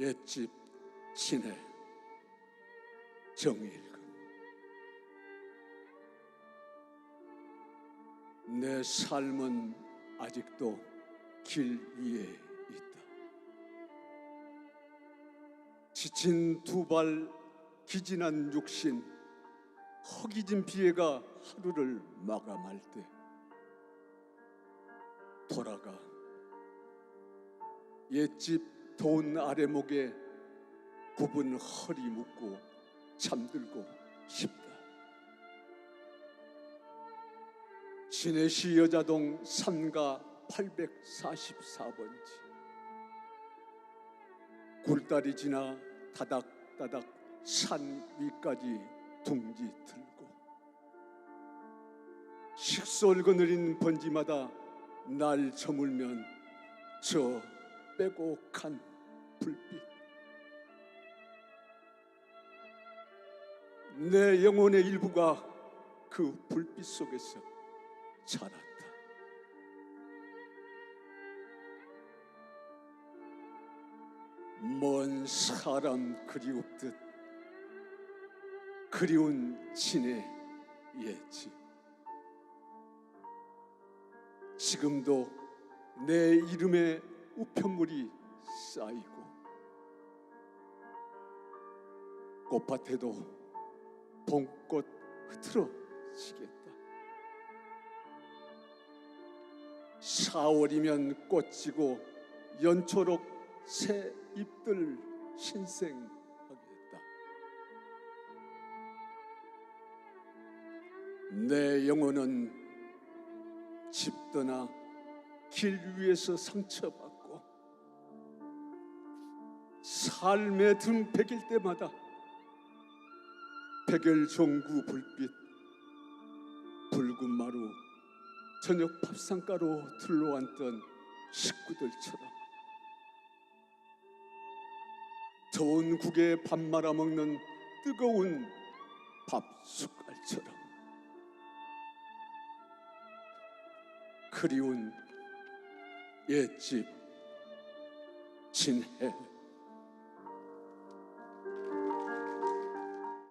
옛집 친해 정일금 내 삶은 아직도 길 위에 있다. 지친 두 발 기진한 육신 허기진 비애가 하루를 마감할 때 돌아가 옛집 돈 아래목에 굽은 허리 묶고 잠들고 싶다. 진해시 여자동 삼가 844번지 굴다리 지나 다닥다닥 산 위까지 둥지 들고 식솔 거느린 번지마다 날 저물면 저 빼곡한 불빛. 내 영혼의 일부가 그 불빛 속에서 자랐다. 먼 사람 그리웁듯 그리운 친의 예지. 지금도 내 이름에 우편물이 쌓이고 꽃밭에도 봄꽃 흐트러지겠다. 4월이면 꽃 지고 연초록 새 잎들 신생하겠다. 내 영혼은 집 떠나 길 위에서 상처받고 삶의 등 백일 때마다 백열 종구 불빛 붉은 마루 저녁 밥상가로 둘러앉던 식구들처럼 더운 국에 밥 말아 먹는 뜨거운 밥 숟갈처럼 그리운 옛집 진해